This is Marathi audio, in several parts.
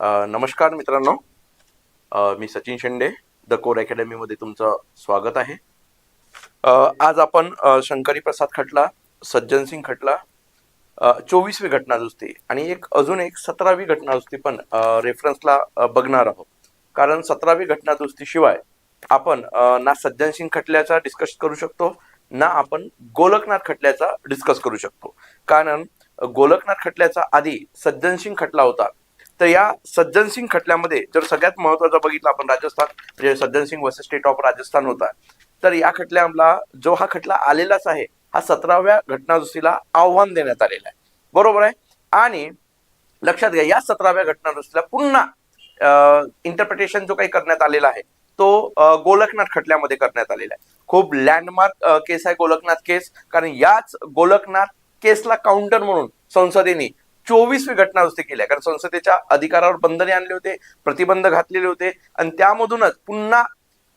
नमस्कार मित्रांनो. मी सचिन शेंडे द कोर अकॅडमीमध्ये तुमचं स्वागत आहे. आज आपण शंकरी प्रसाद खटला सज्जन सिंग खटला चोवीसवी घटना दुसती आणि एक अजून एक सतरावी घटना दुसती पण रेफरन्सला बघणार आहोत. कारण सतरावी घटना दुसतीशिवाय आपण ना सज्जन सिंग खटल्याचा डिस्कस करू शकतो ना आपण गोलकनाथ खटल्याचा डिस्कस करू शकतो. कारण गोलकनाथ खटल्याचा आधी सज्जन सिंग खटला होता. तर या सज्जन सिंग खटल्यामध्ये जर सगळ्यात महत्त्वाचा बघितलं आपण राजस्थान म्हणजे Sajjan Singh versus state of Rajasthan होता. तर या खटल्याला जो हा खटला आलेलाच आहे हा सतराव्या घटनादुरुस्तीला आव्हान देण्यात आलेला आहे. बरोबर आहे? आणि लक्षात घ्या या सतराव्या घटनादुरुस्तीला पुन्हा इंटरप्रिटेशन जो काही करण्यात आलेला आहे तो गोलकनाथ खटल्यामध्ये करण्यात आलेला आहे. खूप लँडमार्क केस आहे गोलकनाथ केस कारण याच गोलकनाथ केसला काउंटर म्हणून संसदेने चोवीसवी घटना दुरुस्ती केली आहे कारण संसदेच्या अधिकारावर बंधने आणले होते प्रतिबंध घातलेले होते. आणि त्यामधूनच पुन्हा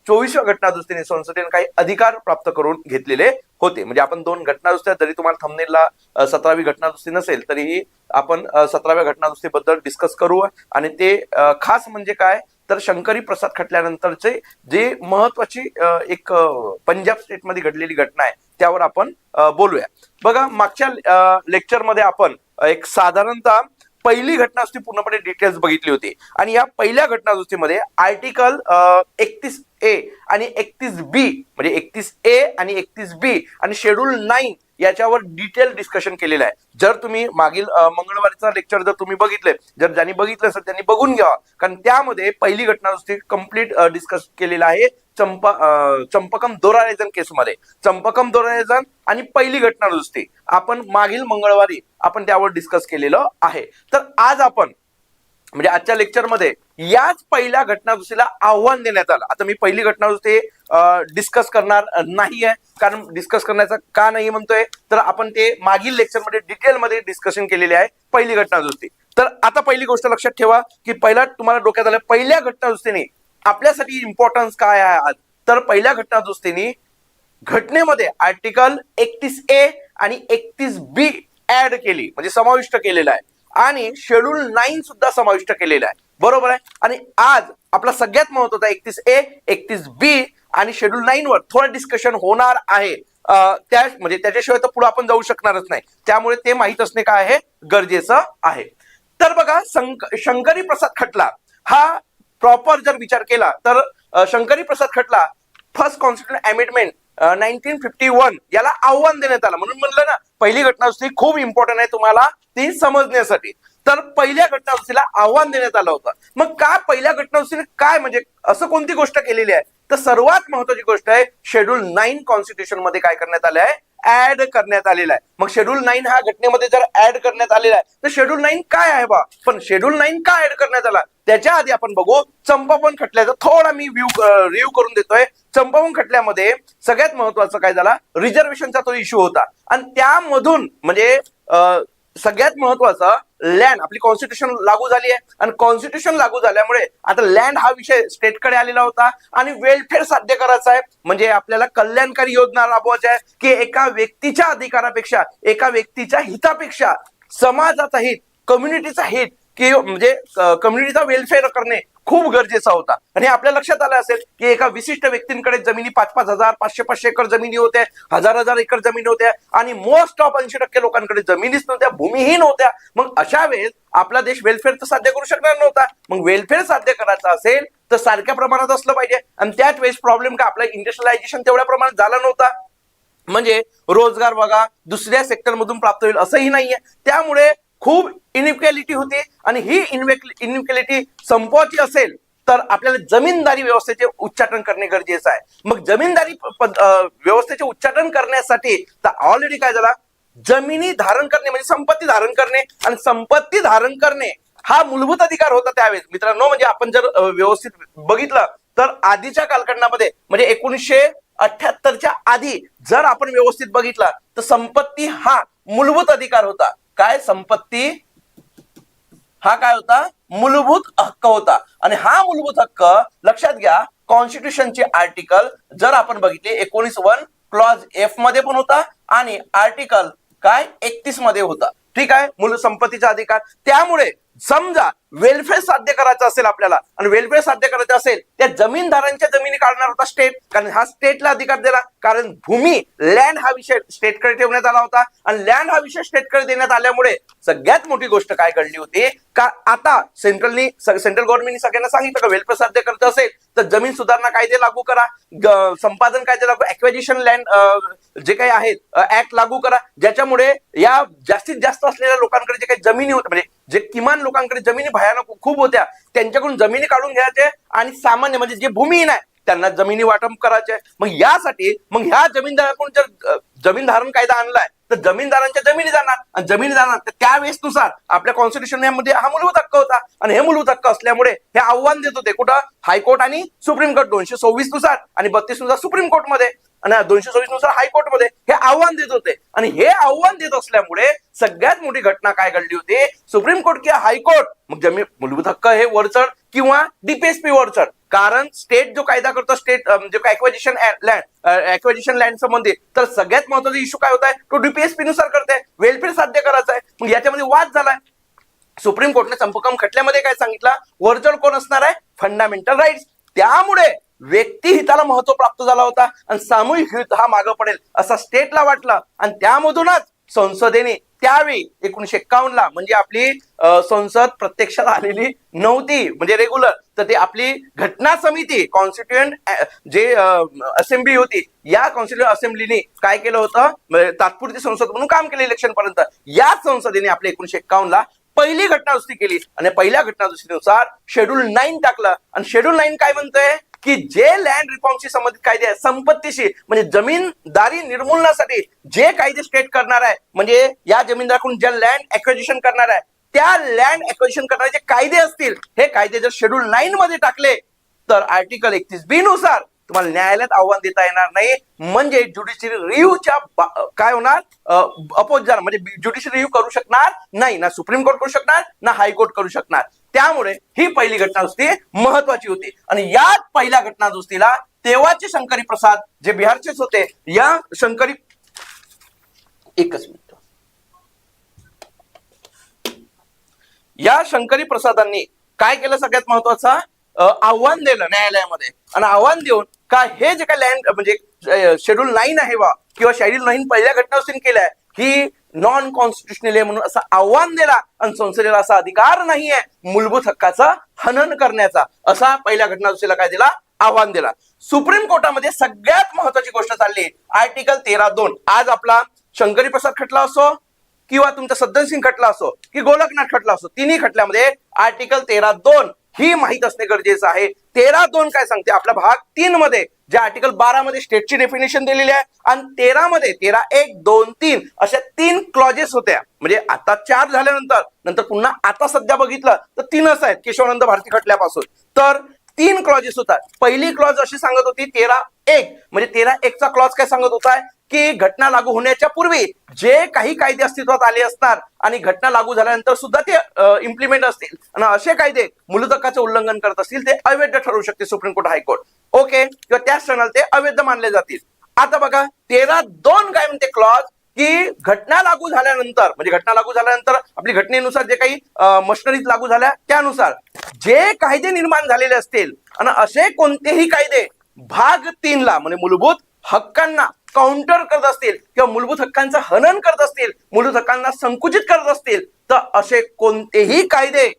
चोवीसव्या घटनादुरुस्तीने संसदेने काही अधिकार प्राप्त करून घेतलेले होते. म्हणजे आपण दोन घटनादुरुस्त्या जरी तुम्हाला थंबनेलला सतरावी घटनादुरुस्ती नसेल तरीही आपण सतराव्या घटनादुरुस्तीबद्दल डिस्कस करू. आणि ते खास म्हणजे काय? तर शंकरी प्रसाद खटल्यानंतरचे जे महत्वाची एक पंजाब स्टेटमध्ये घडलेली घटना आहे त्यावर आपण बोलूया. बघा मागच्या लेक्चरमध्ये आपण एक साधारणतः पहिली घटनादुरुस्ती पूर्णपणे डिटेल्स बघितली होती. आणि या पहिल्या घटनादुरुस्तीमध्ये आर्टिकल एकतीस ए आणि एकतीस बी म्हणजे एकतीस ए आणि एकतीस बी आणि शेड्यूल नाईन याच्यावर डिटेल डिस्कशन केलेलं आहे. जर तुम्ही मागील अ, मंगळवारीचा लेक्चर जर तुम्ही बघितले जर ज्यांनी बघितलं असेल त्यांनी बघून घ्यावा. कारण त्यामध्ये पहिली घटनादुरुस्ती कंप्लीट डिस्कस केलेला आहे. चंपा चंपकम दोरारेजन केसमध्ये. चंपकम दोरारेजन आणि पहिली घटना दुरुस्ती. आपण मागील मंगळवारी आपण त्यावर डिस्कस केलेलं आहे. तर आज आपण म्हणजे आजच्या लेक्चरमध्ये याच पहिल्या घटना आव्हान देण्यात आलं. आता मी पहिली घटना दुरुस्ती डिस्कस करणार नाही आहे कारण डिस्कस करण्याचा का नाही म्हणतोय? तर आपण ते मागील लेक्चरमध्ये डिटेलमध्ये डिस्कशन केलेले आहे पहिली घटना दुरुस्ती. तर आता पहिली गोष्ट लक्षात ठेवा की पहिला तुम्हाला डोक्यात आलं पहिल्या घटना दुरुस्तीने आपल्यासाठी इम्पॉर्टन्स काय आहे आज? तर पहिल्या घटना दुरुस्तीने घटनेमध्ये आर्टिकल एकतीस ए आणि एकतीस बी ऍड केली. म्हणजे समाविष्ट केलेला आहे. आणि शेड्यूल नाईन सुद्धा समाविष्ट केलेला आहे. बरोबर आहे? आणि आज आपला सगळ्यात महत्त्वाचा एकतीस ए एकतीस बी आणि शेड्यूल नाईन वर थोडं डिस्कशन होणार आहे. त्या म्हणजे त्याच्याशिवाय तर पुढे आपण जाऊ शकणारच नाही. त्यामुळे ते माहीत असणे काय आहे? गरजेचं आहे. तर बघा शंकरी प्रसाद खटला हा प्रॉपर जर विचार केला तर शंकरी प्रसाद खटला first constitution amendment nineteen fifty one याला आव्हान देण्यात आलं. म्हणून म्हणलं ना पहिली घटना खूप इम्पॉर्टंट आहे तुम्हाला ती समजण्यासाठी. तर पहिल्या घटना आव्हान देण्यात आलं होतं. मग का पहिल्या घटना काय म्हणजे असं कोणती गोष्ट केलेली आहे? तर सर्वात महत्वाची गोष्ट आहे शेड्यूल नाईन कॉन्स्टिट्यूशनमध्ये काय करण्यात आलं आहे? ऍड करण्यात आलेला आहे. मग शेड्यूल नाईन हा घटनेमध्ये जर ऍड करण्यात आलेला आहे तर शेड्यूल नाईन काय आहे बा? पण शेड्यूल नाईन का ऍड करण्यात आला? त्याच्या आधी आपण बघू. चंपावन खटल्याचा थोडा मी व्ह्यू रिव्ह्यू करून देतोय. चंपावन खटल्यामध्ये सगळ्यात महत्वाचं काय झाला? रिझर्वेशनचा तो इश्यू होता. आणि त्यामधून म्हणजे सगळ्यात महत्त्वाचा लँड आपली कॉन्स्टिट्यूशन लागू झाली आहे आणि कॉन्स्टिट्यूशन लागू झाल्यामुळे आता लँड हा विषय स्टेटकडे आलेला होता. आणि वेलफेअर साध्य करायचा आहे. म्हणजे आपल्याला कल्याणकारी योजना राबवायची आहे की एका व्यक्तीच्या अधिकारापेक्षा एका व्यक्तीच्या हितापेक्षा समाजाचा हित कम्युनिटीचा हित की म्हणजे कम्युनिटीचा वेलफेअर करणे खूप गरजेचा होता. आणि आपल्या लक्षात आलं असेल की एका विशिष्ट व्यक्तींकडे जमिनी पाच पाच हजार पाचशे पाचशे एकर जमिनी होत्या हजार हजार एकर जमिनी होत्या आणि मोस्ट ऑफ ऐंशी टक्के लोकांकडे जमिनीच नव्हत्या भूमिहीन होत्या मग अशा वेळेस आपला देश वेलफेअर तर साध्य करू शकणार नव्हता. मग वेलफेअर साध्य करायचा असेल तर सारख्या प्रमाणात असलं पाहिजे. आणि त्याच वेळेस प्रॉब्लेम का आपला इंडस्ट्रियलायझेशन तेवढ्या प्रमाणात झाला नव्हता. म्हणजे रोजगार बघा दुसऱ्या सेक्टर मधून प्राप्त होईल असंही नाहीये. त्यामुळे खूप इनइक्वॅलिटी होते आणि ही इनइक्वॅलिटी संपवायची असेल तर आपल्याला जमीनदारी व्यवस्थेचे उच्चाटन करणे गरजेचं आहे. मग जमीनदारी व्यवस्थेचे उच्चाटन करण्यासाठी तर ऑलरेडी काय झाला? जमिनी धारण करणे म्हणजे संपत्ती धारण करणे आणि संपत्ती धारण करणे हा मूलभूत अधिकार होता त्यावेळेस. मित्रांनो म्हणजे आपण जर व्यवस्थित बघितलं तर आधीच्या कालखंडामध्ये म्हणजे एकोणीसशे अठ्याहत्तरच्या आधी जर आपण व्यवस्थित बघितलं तर संपत्ती हा मूलभूत अधिकार होता. काय संपत्ती? हा काय होता? मूलभूत हक्क होता. आणि हा मूलभूत हक्क लक्षात घ्या कॉन्स्टिट्यूशनचे आर्टिकल जर आपण बघितले एकोणीस वन क्लॉज एफमध्ये पण होता आणि आर्टिकल काय? एकतीसमध्ये होता. ठीक आहे? मूल संपत्तीचा अधिकार. त्यामुळे समजा वेलफेअर साध्य करायचं असेल आपल्याला. आणि वेलफेअर साध्य करायचं असेल त्या जमीनदारांच्या जमिनी काढणार होता स्टेट कारण हा स्टेटला अधिकार दिला. कारण भूमी लँड हा विषय स्टेटकडे ठेवण्यात आला होता. आणि लँड हा विषय स्टेटकडे देण्यात आल्यामुळे सगळ्यात मोठी गोष्ट काय घडली होती? का आता सेंट्रलनी सेंट्रल गव्हर्नमेंटनी सगळ्यांना सांगितलं का वेलफेअर साध्य करायचं असेल तर जमीन सुधारणा कायदे लागू करा. संपादन कायदे लागू ऍक्वेजिशन लँड जे काही आहेत ऍक्ट लागू करा. ज्याच्यामुळे या जास्तीत जास्त असलेल्या लोकांकडे जे काही जमिनी होत म्हणजे जे किमान लोकांकडे जमिनी भयानक खूप होत्या. त्यांच्याकडून जमिनी काढून घ्यायचे आणि सामान्य म्हणजे जे भूमिहीन आहे त्यांना जमिनी वाटप करायचे. मग यासाठी मग ह्या जमीनदाराकडून जर जमीन धारण कायदा आणलाय तर जमीनदारांच्या जमिनी जाणार. आणि जमिनी जाणार तर त्यावेळेस नुसार आपल्या कॉन्स्टिट्युशनमध्ये हा मूलभूत हक्क होता. आणि हे मूलभूत हक्क असल्यामुळे हे आव्हान देत होते कुठं? हायकोर्ट आणि सुप्रीम कोर्ट दोनशे सव्वीसनुसार आणि बत्तीसनुसार सुप्रीम कोर्टमध्ये. आणि दोनशे सव्वीसनुसार हायकोर्टमध्ये हे आव्हान देत होते. आणि हे आव्हान देत असल्यामुळे सगळ्यात मोठी घटना काय घडली होती? सुप्रीम कोर्ट किंवा हायकोर्ट? मग जमीन मूलभूत हक्क हे वरचढ किंवा डीपीएसपी वरचढ कारण स्टेट जो कायदा करतो स्टेट म्हणजे ऍक्वेजिशन लँड ऍक्वेजिशन लँड संबंधित तर सगळ्यात महत्त्वाचा इश्यू काय होत आहे? तो डीपीएसपी नुसार करते. वेलफेअर साध्य करायचा आहे मग याच्यामध्ये वाद झालाय. सुप्रीम कोर्टने संपकम खटल्यामध्ये काय सांगितलं? वरचढ कोण असणार आहे? फंडामेंटल राईट्स त्यामुळे व्यक्ती हिताला महत्त्व प्राप्त झाला होता आणि सामूहिक हित हा मागं पडेल असा स्टेटला वाटला. आणि त्यामधूनच संसदेने त्यावेळी एकोणीशे एक्कावन्न ला म्हणजे आपली संसद प्रत्यक्षात आलेली नव्हती म्हणजे रेग्युलर तर ते आपली घटना समिती कॉन्स्टिट्युएंट जे असेंब्ली होती या कॉन्स्टिट्युएंट असेंब्लीने काय केलं होतं? म्हणजे तात्पुरती संसद म्हणून काम केलं इलेक्शन पर्यंत. याच संसदेने आपल्या एकोणीशे एक्कावन्न ला पहिली घटना दुरुस्ती केली. आणि पहिल्या घटना दुसरीनुसार शेड्यूल नाईन टाकलं. आणि शेड्यूल नाईन काय म्हणतंय? की जे लँड रिफॉर्मशी संबंधित कायदे आहेत संपत्तीशी म्हणजे जमीनदारी निर्मूलनासाठी जे कायदे स्टेट करणार आहे म्हणजे या जमीनदाराकडून ज्या लँड अक्विजिशन करणार आहे त्या लँड अक्विजिशन करणारे जे कायदे असतील हे कायदे जर शेड्यूल नाईन मध्ये टाकले तर आर्टिकल एकतीस बी नुसार तुम्हाला न्यायालयात आव्हान देता येणार नाही. म्हणजे ज्युडिशियरी रिव्ह्यूच्या काय होणार? अपोज जाणार म्हणजे ज्युडिशियरी रिव्ह्यू करू शकणार नाही ना सुप्रीम कोर्ट करू शकणार ना हायकोर्ट करू शकणार. त्यामुळे ही पहिली घटना महत्वाची होती. आणि या पहिल्या घटना तेव्हाचे शंकरी प्रसाद जे बिहारचेच होते या शंकरी एकच मिनिट. या शंकरी प्रसादांनी काय केलं सगळ्यात महत्वाचं? आव्हान दिलं न्यायालयामध्ये. आणि आव्हान देऊन का हे जे काय लँड म्हणजे शेड्यूल नाईन आहे बा किंवा शेड्यूल नाईन पहिल्या घटनावस्थेने केलंय ही नॉन कॉन्स्टिट्युशनल आहे म्हणून असं आव्हान दिला आणि संसदेला असा अधिकार नाहीये मूलभूत हक्काचा हनन करण्याचा असा पहिल्या घटनादुसरीला काय दिला? आव्हान दिला. सुप्रीम कोर्टामध्ये सगळ्यात महत्वाची गोष्ट चालली आर्टिकल तेरा दोन. आज आपला शंकरी प्रसाद खटला असो किंवा तुमचा सज्जनसिंग खटला असो की गोलकनाथ खटला असो तिन्ही खटल्यामध्ये आर्टिकल तेरा दोन. ही माहीत असणे गरजेचं आहे. तेरा दोन काय सांगते? आपला भाग तीन मध्ये जे आर्टिकल बारा मध्ये स्टेटची डेफिनेशन दिलेली आहे आणि तेरा मध्ये तेरा एक दोन तीन अशा तीन क्लॉजेस होत्या. म्हणजे आता चार झाल्यानंतर नंतर पुन्हा आता सध्या बघितलं तर तीनच आहेत केशवानंद भारती खटल्यापासून. तर तीन क्लॉजेस होतात. पहिली क्लॉज अशी सांगत होती तेरा एक. म्हणजे तेरा एकचा क्लॉज काय सांगत होता की घटना लागू होण्याच्या पूर्वी जे काही कायदे अस्तित्वात आले असणार आणि घटना लागू झाल्यानंतर सुद्धा ते इम्प्लिमेंट असतील. आणि असे कायदे मूलत उल्लंघन करत असतील ते अवैध ठरवू शकते सुप्रीम कोर्ट हायकोर्ट. ओके? किंवा त्याच क्षणाला ते अवैध मानले जातील. आता बघा तेरा दोन काय म्हणते क्लॉज की घटना लागू झाल्यानंतर म्हणजे घटना लागू झाल्यानंतर आपली घटनेनुसार जे काही मशिनरीज लागू झाल्या त्यानुसार जे कायदे निर्माण झालेले असतील आणि असे कोणतेही कायदे भाग तीनला म्हणजे मूलभूत हक्कांना काउंटर करत असतील किंवा मूलभूत हक्कांचं हनन करत असतील मूलभूत हक्कांना संकुचित करत असतील तर असे कोणतेही कायदे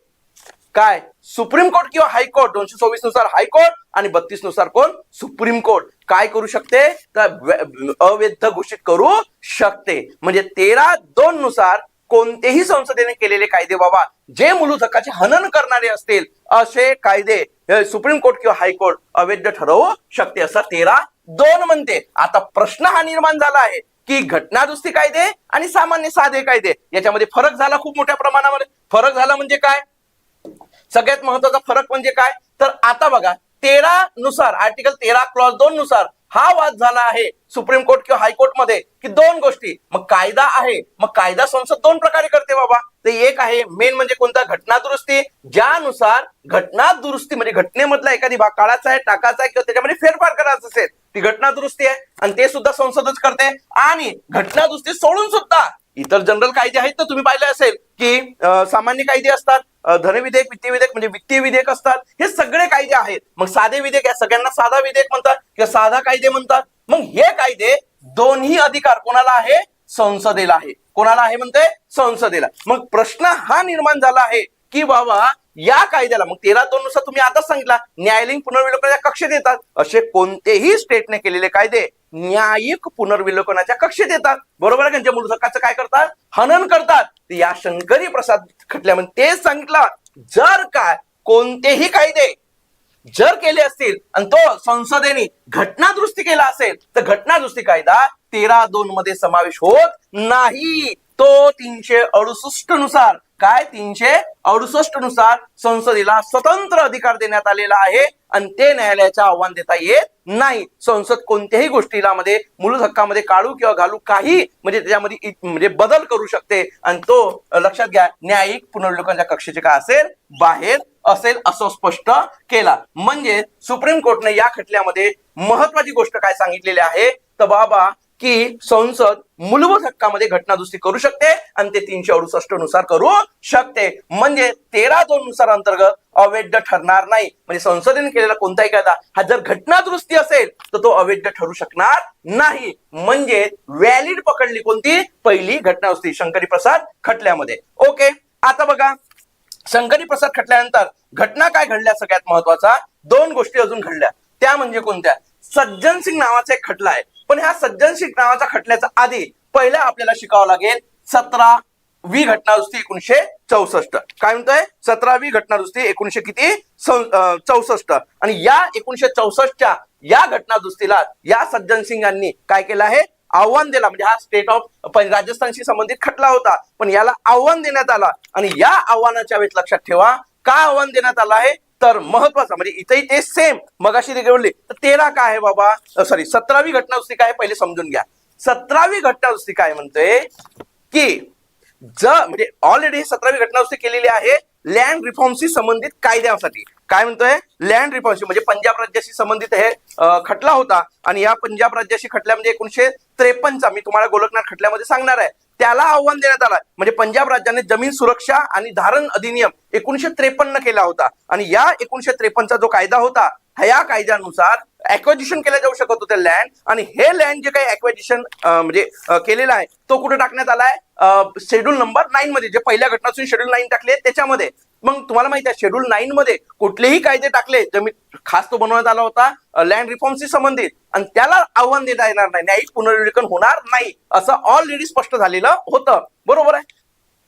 काय? सुप्रीम कोर्ट किंवा हायकोर्ट? दोनशे सव्वीसनुसार हायकोर्ट आणि बत्तीसनुसार कोण? Supreme court. काय करू शकते? तर अवैध घोषित करू शकते. म्हणजे तेरा दोन नुसार कोणतेही संसदेने केलेले कायदे बाबा जे मूलभूत हक्काचे हनन करणारे असतील असे कायदे सुप्रीम कोर्ट किंवा हायकोर्ट अवैध ठरवू शकते. असं तेरा दोन म्हणते. आता प्रश्न हा निर्माण झाला आहे की घटनादुस्ती कायदे आणि सामान्य साधे कायदे. याच्यामध्ये फरक झाला खूप मोठ्या प्रमाणामध्ये फरक झाला म्हणजे काय? सगळ्यात महत्त्वाचा फरक म्हणजे काय? तर आता बघा तेरा नुसार आर्टिकल तेरा क्लॉज दोन नुसार हा वाद झाला आहे सुप्रीम कोर्ट किंवा हायकोर्टमध्ये की दोन गोष्टी. मग कायदा आहे. मग कायदा संसद दोन प्रकारे करते बाबा. ते एक आहे मेन म्हणजे कोणता? घटना दुरुस्ती ज्यानुसार घटना दुरुस्ती म्हणजे घटनेमधला एखादी भाग काळाचा आहे टाकाचा आहे किंवा त्याच्यामध्ये फेरफार करायचा असेल ती घटना दुरुस्ती आहे. आणि ते सुद्धा संसदच करते. आणि घटना दुरुस्ती सोडून सुद्धा इतर जनरल कायदे आहेत ना तुम्ही पाहिले असेल की सामान्य कायदे असतात धनविधेयक वित्तीय विधेयक म्हणजे वित्तीय विधेयक असतात हे सगळे कायदे आहेत. मग साधे विधेयक या सगळ्यांना साधा विधेयक म्हणतात किंवा साधा कायदे म्हणतात? मग हे कायदे दोन्ही अधिकार कोणाला आहे? संसदेला आहे. कोणाला आहे म्हणते? संसदेला. मग प्रश्न हा निर्माण झाला आहे की बाबा या कायद्याला मग तेरा दोन नुसार तुम्ही आताच सांगितला न्यायालयीन पुनर्विलोकनाच्या कक्षेत येतात. असे कोणतेही स्टेटने केलेले कायदे न्यायिक पुनर्विलोकनाच्या कक्षेत येतात. बरोबर आहे त्यांच्या मूळ काय करतात? हनन करतात. या शंकरी प्रसाद खटल्यामध्ये तेच सांगितलं. जर काय कोणतेही कायदे जर केले असतील आणि तो संसदेने घटनादुरुस्ती केला असेल तर घटनादुरुस्ती कायदा तेरा दोन मध्ये समावेश होत नाही. तो तीनशे अडुसष्टनुसार काय? तीनशे अडुसष्टनुसार संसदेला स्वतंत्र अधिकार देण्यात आलेला आहे. आणि ते न्यायालयाच्या आव्हान देता येत नाही. संसद कोणत्याही गोष्टीला मध्ये मूळ हक्कामध्ये काढू किंवा घालू काही म्हणजे त्याच्यामध्ये म्हणजे बदल करू शकते. आणि तो लक्षात घ्या न्यायिक पुनर्विलोकनाच्या कक्षेचे काय असेल? बाहेर असेल असं स्पष्ट केला. म्हणजे सुप्रीम कोर्टने या खटल्यामध्ये महत्वाची गोष्ट काय सांगितलेली आहे? तर बाबा की संसद मूलभूत हक्कामध्ये घटनादुरुस्ती करू शकते आणि ते तीनशे अडुसष्टनुसार करू शकते. म्हणजे तेरा दोन नुसार अंतर्गत अवैध ठरणार नाही. म्हणजे संसदेने केलेला कोणताही कायदा हा जर घटनादुरुस्ती असेल तर तो अवैध ठरू शकणार नाही. म्हणजे व्हॅलिड पकडली कोणती? पहिली घटनादुरुस्ती शंकरी प्रसाद खटल्यामध्ये. ओके आता बघा. शंकरी प्रसाद खटल्यानंतर घटना काय घडल्या सगळ्यात महत्त्वाचा? दोन गोष्टी अजून घडल्या. त्या म्हणजे कोणत्या? सज्जन सिंग नावाचा एक खटला आहे. पण ह्या सज्जन सिंग नावाचा खटल्याचा आधी पहिला आपल्याला शिकावं लागेल सतरा वी घटनादुरुस्ती एकोणीशे चौसष्ट. काय म्हणतोय? सतरावी घटनादुरुस्ती एकोणीशे किती? चौसष्ट. आणि या एकोणीशे चौसष्टच्या या घटनादुरुस्तीला या सज्जन सिंग यांनी काय केलं आहे? आव्हान दिला. म्हणजे हा स्टेट ऑफ राजस्थानशी संबंधित खटला होता. पण याला आव्हान देण्यात आला. आणि या आव्हानाच्या वेळेस लक्षात ठेवा काय आव्हान देण्यात आलं आहे? तर महत्वाचं म्हणजे इथेही ते सेम मगाशी ते बोलले तर तेरा काय आहे बाबा? सॉरी सतरावी घटनादुरुस्ती काय पहिले समजून घ्या. सतरावी घटनादुरुस्ती काय म्हणते की जर म्हणजे ऑलरेडी सतरावी घटनादुरुस्ती केलेली आहे लँड रिफॉर्मशी संबंधित कायद्यासाठी. काय म्हणतोय? लँड रिफॉर्मशी म्हणजे पंजाब राज्याशी संबंधित हे खटला होता. आणि या पंजाब राज्याशी खटल्यामध्ये म्हणजे एकोणीशे त्रेपन्नचा. मी तुम्हाला गोलकनाथ खटल्यामध्ये सांगणार आहे. त्याला आव्हान देण्यात आलं. म्हणजे पंजाब राज्याने जमीन सुरक्षा आणि धारण अधिनियम एकोणीशे त्रेपन्न केला होता. आणि या एकोणीशे त्रेपन्नचा जो कायदा होता ह्या कायद्यानुसार ऍक्वाजिशन केलं जाऊ शकत होते लँड आणि हे लँड जे काही ऍक्वाजिशन म्हणजे केलेलं आहे तो कुठे टाकण्यात आलाय? शेड्यूल नंबर नाईन मध्ये जे पहिल्या घटनातून शेड्यूल नाईन टाकले त्याच्यामध्ये. मग तुम्हाला माहिती आहे शेड्यूल नाईन मध्ये कुठलेही कायदे टाकले जमीन खास तो बनवण्यात आला होता लँड रिफॉर्मशी संबंधित. आणि त्याला आव्हान देता येणार नाही. न्यायिक पुनर्विलोकन होणार नाही असं ऑलरेडी स्पष्ट झालेलं होतं. बरोबर आहे?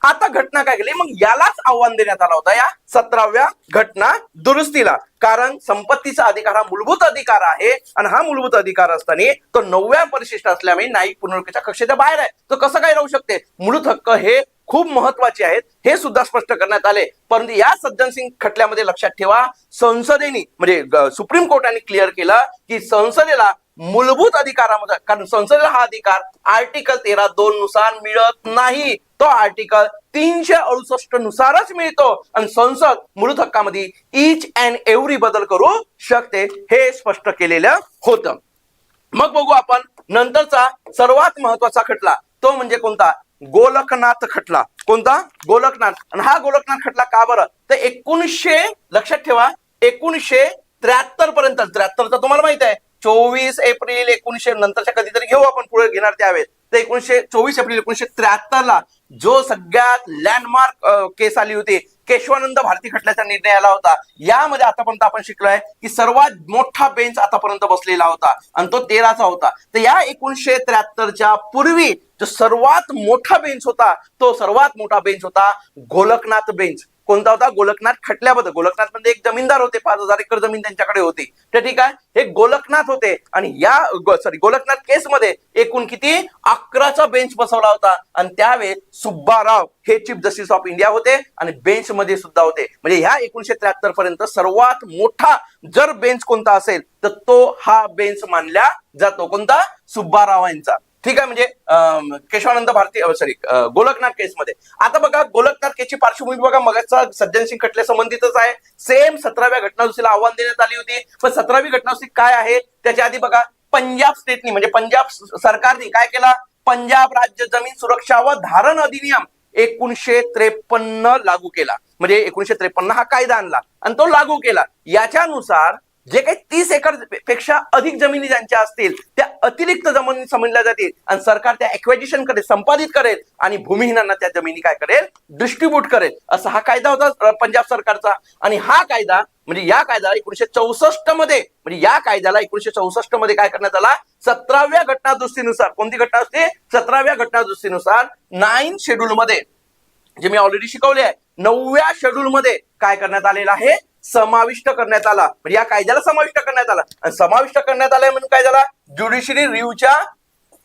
आता घटना काय केली मग यालाच आव्हान देण्यात आला होता या सतराव्या घटना दुरुस्तीला. कारण संपत्तीचा अधिकार हा मूलभूत अधिकार आहे आणि हा मूलभूत अधिकार असताना तो नवव्या परिशिष्ट असल्यामुळे न्यायिक पुनर्विलोकनाच्या कक्षेच्या बाहेर आहे. तो कसं काय राहू शकते? मूलभूत हक्क हे खूप महत्त्वाचे आहेत. हे सुद्धा स्पष्ट करण्यात आले. परंतु या सज्जन सिंग खटल्यामध्ये लक्षात ठेवा संसदेने म्हणजे सुप्रीम कोर्टाने क्लिअर केलं की संसदेला मूलभूत अधिकारामध्ये कारण संसदेला हा अधिकार आर्टिकल तेरा दोन नुसार मिळत नाही. तो आर्टिकल तीनशे अडुसष्ट नुसारच मिळतो. आणि संसद मूलभूत हक्कामध्ये इच अँड एव्हरी बदल करू शकते हे स्पष्ट केलेलं होतं. मग बघू आपण नंतरचा सर्वात महत्त्वाचा खटला. तो म्हणजे कोणता? गोलकनाथ खटला. कोणता? गोलकनाथ. आणि हा गोलकनाथ खटला का बरं? तर एकोणीसशे लक्षात ठेवा एकोणीसशे त्र्याहत्तर पर्यंत. त्र्याहत्तर तर तुम्हाला माहीत आहे. चोवीस एप्रिल एकोणीसशे नंतरच्या कधीतरी घेऊ आपण पुढे घेणार त्यावेळेस. तर एकोणीसशे चोवीस एप्रिल एकोणीसशे त्र्याहत्तर ला जो सगळ्यात लँडमार्क केस आली होती केशवानंद भारती खटल्याचा निर्णय आला होता. यामध्ये आतापर्यंत आपण शिकलोय की सर्वात मोठा बेंच आतापर्यंत बसलेला होता आणि तो तेराचा होता. तर या एकोणीसशे त्र्याहत्तरच्या पूर्वी जो सर्वात मोठा बेंच होता तो सर्वात मोठा बेंच होता गोलकनाथ बेंच कोणता होता? गोलकनाथ खटल्याबद्दल. गोलकनाथमध्ये एक जमीनदार होते पाच हजार एकर जमीन त्यांच्याकडे होती. तर ठीक आहे हे गोलकनाथ होते. आणि या सॉरी गोलकनाथ केस मध्ये एकूण किती? अकराचा बेंच बसवला होता. आणि त्यावेळेस सुब्बाराव हे चीफ जस्टिस ऑफ इंडिया होते आणि बेंच मध्ये सुद्धा होते. म्हणजे ह्या एकोणीशे त्र्याहत्तर पर्यंत सर्वात मोठा जर बेंच कोणता असेल तर तो हा बेंच मानला जातो. कोणता? सुब्बाराव यांचा ठीक आहे म्हणजे केशवानंद भारती सॉरी गोलकनाथ केसमध्ये. आता बघा गोलकनाथ केसची पार्श्वभूमी बघा मगाचा सज्जन सिंग खटल्या संबंधितच आहे. सेम सतराव्या घटनादुसीला आव्हान देण्यात आली होती. पण सतरावी घटनादुरुस्ती काय आहे? त्याच्या आधी बघा पंजाब स्टेटनी म्हणजे पंजाब सरकारने काय केला? पंजाब राज्य जमीन सुरक्षा व धारण अधिनियम एकोणीशे त्रेपन्न लागू केला. म्हणजे एकोणीशे त्रेपन्न हा कायदा आणला. आणि तो लागू केला. याच्यानुसार जे काही तीस एकरपेक्षा अधिक जमिनी ज्यांच्या असतील त्या अतिरिक्त जमिनी समजल्या जातील आणि सरकार त्या एक्वेजिशन करेल संपादित करेल आणि भूमिहीनांना त्या जमिनी काय करेल? डिस्ट्रीब्यूट करेल. असा हा कायदा होता पंजाब सरकारचा. आणि हा कायदा म्हणजे या कायदा एकोणीशे चौसष्टमध्ये म्हणजे या कायद्याला एकोणीशे चौसष्टमध्ये काय करण्यात आला? सतराव्या घटना दुरुस्तीनुसार कोणती घटना असते सतराव्या घटना दुरुस्तीनुसार नाईन शेड्यूल मध्ये जे मी ऑलरेडी शिकवले आहे नवव्या शेड्यूल मध्ये काय करण्यात आलेलं आहे? समाविष्ट करण्यात आला. म्हणजे या कायद्याला समाविष्ट करण्यात आला. आणि समाविष्ट करण्यात आलाय म्हणून काय झाला? ज्युडिशरी रिव्ह्यूच्या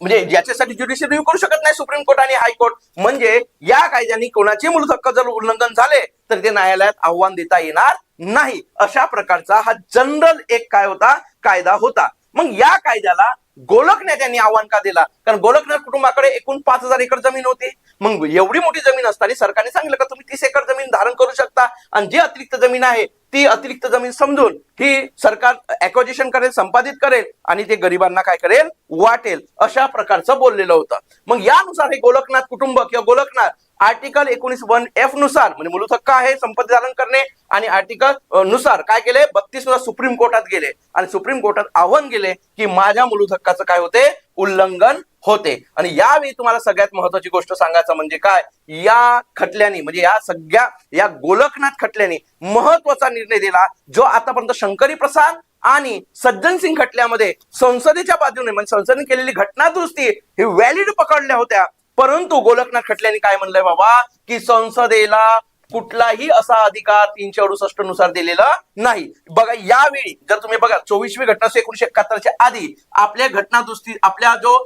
म्हणजे याच्यासाठी ज्युडिशियल रिव्ह्यू करू शकत नाही सुप्रीम कोर्ट आणि हायकोर्ट म्हणजे या कायद्याने कोणाचे मूलभूत हक्क जर उल्लंघन झाले तर ते न्यायालयात आव्हान देता येणार नाही. अशा प्रकारचा हा जनरल एक काय होता? कायदा होता. मग या कायद्याला गोलकनाथ यांनी आव्हान का दिला? कारण गोलकनाथ कुटुंबाकडे एकूण पाच हजार एकर जमीन होती. मग एवढी मोठी जमीन असताना सरकारने सांगितलं का तुम्ही तीस एकर जमीन धारण करू शकता. आणि जी अतिरिक्त जमीन आहे ती अतिरिक्त जमीन समजून ही सरकार अक्वजिशन करेल संपादित करेल आणि ते गरिबांना काय करेल? वाटेल अशा प्रकारचं बोललेलं होतं. मग यानुसार हे गोलकनाथ कुटुंब किंवा गोलकनाथ आर्टिकल एकोणीस वन एफनुसार म्हणजे मूलभूत हक्क आहे? संपत्ती धारण करणे आणि आर्टिकलनुसार काय केले? बत्तीसनुसार सुप्रीम कोर्टात गेले. आणि सुप्रीम कोर्टात आव्हान गेले की माझ्या मूलभूत हक्काचं काय होते? उल्लंघन होते. आणि यावेळी तुम्हाला सगळ्यात महत्वाची गोष्ट सांगायचं म्हणजे काय? या खटल्याने म्हणजे या सगळ्या या गोलकनाथ खटल्याने महत्त्वाचा निर्णय दिला जो आतापर्यंत शंकरी प्रसाद आणि सज्जन सिंग खटल्यामध्ये संसदेच्या बाजूने म्हणजे संसदेने केलेली घटना दुरुस्ती ही व्हॅलिड पकडल्या होत्या. परंतु गोलकनाथ खटल्याने काय म्हणलंय बाबा? की संसदेला कुठलाही असा अधिकार तीनशे अडुसष्टनुसार दिलेला नाही. बघा यावेळी जर तुम्ही बघा चोवीसवी घटना एकोणीशे एकाहत्तरच्या आधी आपल्या घटना दुरुस्ती आपल्या जो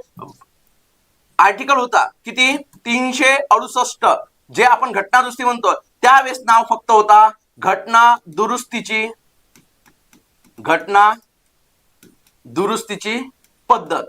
आर्टिकल होता किती तीनशे अडुसष्ट जे आपण घटना दुरुस्ती म्हणतो त्यावेळेस नाव फक्त होता घटना दुरुस्तीची घटना दुरुस्तीची पद्धत.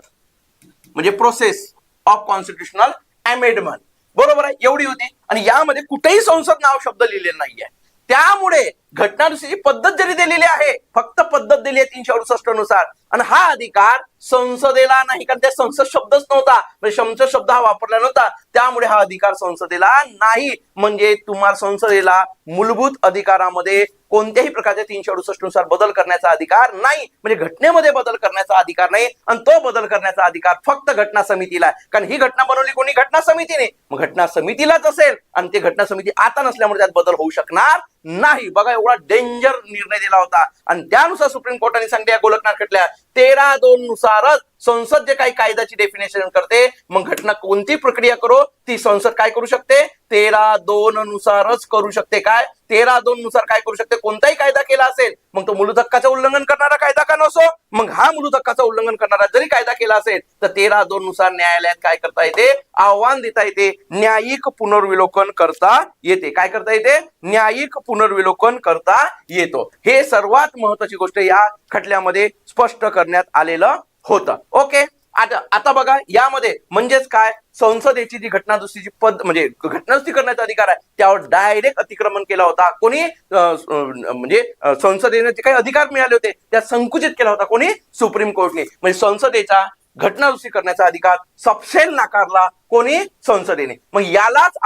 म्हणजे प्रोसेस ऑफ कॉन्स्टिट्युशनल अमेंडमेंट बरोबर आहे? एवढी होती. आणि यामध्ये कुठेही संसद नाव शब्द लिहिलेला नाहीये. त्यामुळे घटना दुरुस्तीची पद्धत जरी दिलेली आहे फक्त पद्धत दिली आहे तीनशे अडुसष्टनुसार. आणि हा अधिकार संसदेला नाही कारण त्या संसद शब्दच नव्हता. म्हणजे संसद शब्द हा वापरला नव्हता. त्यामुळे हा अधिकार संसदेला नाही. म्हणजे तुम्हाला संसदेला मूलभूत अधिकारामध्ये कोणत्याही प्रकारच्या तीनशे अडुसष्टनुसार बदल करण्याचा अधिकार नाही. म्हणजे घटनेमध्ये बदल करण्याचा अधिकार नाही आणि तो बदल करण्याचा अधिकार फक्त घटना समितीला आहे. कारण ही घटना बनवली कोणी? घटना समितीने. मग घटना समितीलाच असेल आणि ते घटना समिती आता नसल्यामुळे त्यात बदल होऊ शकणार नाही. बघा एवढा डेंजर निर्णय दिला होता. आणि त्यानुसार सुप्रीम कोर्टाने सांगते या गोलकनाथ खटल्या तेरा दोन नुसारच संसद जे काही कायद्याची डेफिनेशन करते मग घटना कोणती प्रक्रिया करो ती संसद काय करू शकते? तेरा दोन नुसारच करू शकते काय? तेरा दोन नुसार काय करू शकते? कोणताही कायदा केला असेल मग तो मुलू हक्काचं उल्लंघन करणारा कायदा का नसो? मग हा मुलू हक्काचं उल्लंघन करणारा जरी कायदा केला असेल तर तेरा दोन नुसार न्यायालयात काय करता येते? आव्हान देता येते. न्यायिक पुनर्विलोकन करता येते. काय करता येते? न्यायिक पुनर्विलोकन करता येतो. हे सर्वात महत्वाची गोष्ट या खटल्यामध्ये स्पष्ट करण्यात आलेलं होतं. ओके आता आता बघा यामध्ये म्हणजेच काय? संसदेची जी घटना पद म्हणजे घटना करण्याचा अधिकार आहे त्यावर डायरेक्ट अतिक्रमण केला होता. कोणी म्हणजे संसदेने जे काही अधिकार मिळाले होते त्या संकुचित केला होता कोणी? सुप्रीम कोर्टने. म्हणजे संसदेचा घटनादुरुस्ती करण्याचा अधिकार सपशेल नाकारला कोणी? संसदेने. मग यालाच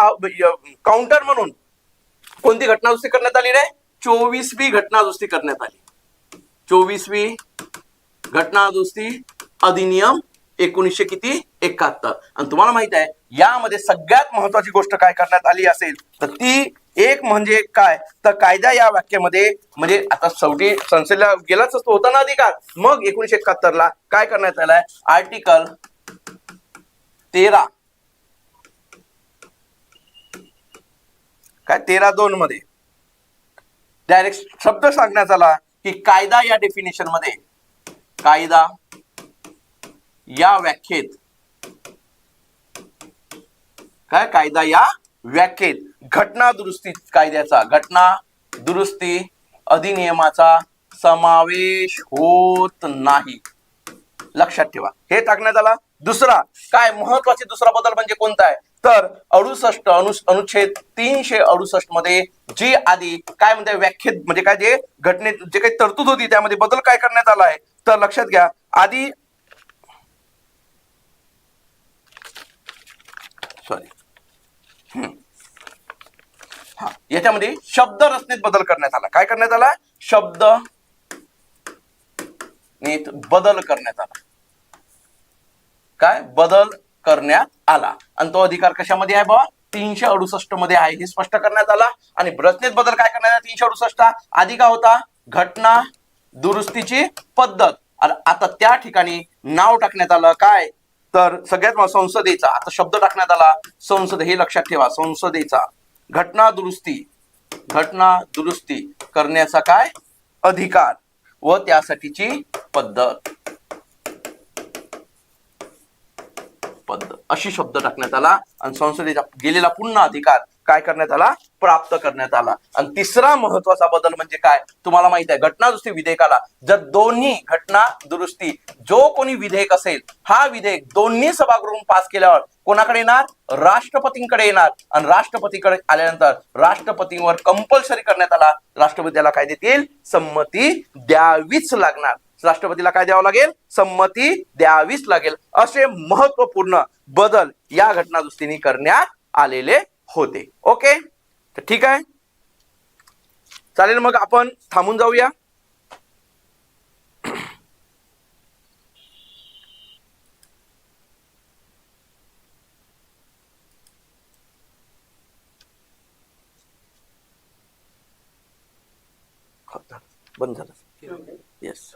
काउंटर म्हणून कोणती घटनादुरुस्ती करण्यात आली रे? चोवीसवी घटनादुरुस्ती करण्यात आली. चोवीसवी घटना दुरुस्ती अधिनियम एकोणीसशे किती? एकाहत्तर. आणि तुम्हाला माहीत आहे यामध्ये सगळ्यात महत्वाची गोष्ट काय करण्यात आली असेल तर ती एक म्हणजे काय? तर कायदा या वाक्यामध्ये म्हणजे आता शेवटी संसदेला गेलाच असतो होता ना अधिकार. मग एकोणीशे एकाहत्तर ला काय करण्यात आलाय? आर्टिकल तेरा. काय? तेरा दोन मध्ये. डायरेक्ट शब्द सांगण्यात आला की कायदा या डेफिनेशनमध्ये. कायदा या व्याख्येत. काय कायदा या व्याख्येत? घटना दुरुस्ती कायद्याचा घटना दुरुस्ती अधिनियमाचा समावेश होत नाही. लक्षात ठेवा. हे टाकण्यात आला. दुसरा काय महत्त्वाचे दुसरा बदल म्हणजे कोणता आहे? तर अडुसष्ट अनु अनुच्छेद तीनशे अडुसष्टमध्ये जी आधी काय म्हणते? व्याख्येत म्हणजे काय जे घटनेत जे काही तरतूद होती त्यामध्ये बदल काय करण्यात आला आहे? तर लक्षात घ्या. आधी सॉरी hmm. हा. याच्यामध्ये शब्द रचनेत बदल करण्यात आला. काय करण्यात आला? शब्द नीत बदल करण्यात आला. काय? बदल करण्यात आला. आणि तो अधिकार कशामध्ये आहे बाबा तीनशे अडुसष्टमध्ये आहे. हे स्पष्ट करण्यात आला. आणि रचनेत बदल काय करण्यात आला? तीनशे अडुसष्ट आधी का होता? घटना दुरुस्तीची पद्धत. आणि आता त्या ठिकाणी नाव टाकण्यात आलं. काय? तर सगळ्यात संसदेचा आता शब्द टाकण्यात आला संसद हे लक्षात ठेवा संसदेचा घटना दुरुस्ती घटना दुरुस्ती करण्याचा काय? अधिकार व त्यासाठीची पद्धत. पद. अशी शब्द टाकण्यात आला आणि संसदेचा गेलेला पुन्हा अधिकार काय करण्यात आला? प्राप्त करण्यात आला. आणि तिसरा महत्त्वाचा बदल म्हणजे काय? तुम्हाला माहीत आहे घटना दुरुस्ती विधेयकाला जर दोन्ही घटना दुरुस्ती जो कोणी विधेयक असेल हा विधेयक दोन्ही सभागृहून पास केल्यावर कोणाकडे येणार? राष्ट्रपतींकडे येणार. आणि राष्ट्रपतीकडे आल्यानंतर राष्ट्रपतींवर कंपल्सरी करण्यात आला. राष्ट्रपती त्याला काय देतील संमती द्यावीच लागणार. राष्ट्रपतीला काय द्यावं लागेल? संमती द्यावीच लागेल. असे महत्त्वपूर्ण बदल या घटना दुरुस्तीने करण्यात आलेले होते. ओके? तर ठीक आहे. चालेल मग आपण थांबून जाऊया. बंद झालं. येस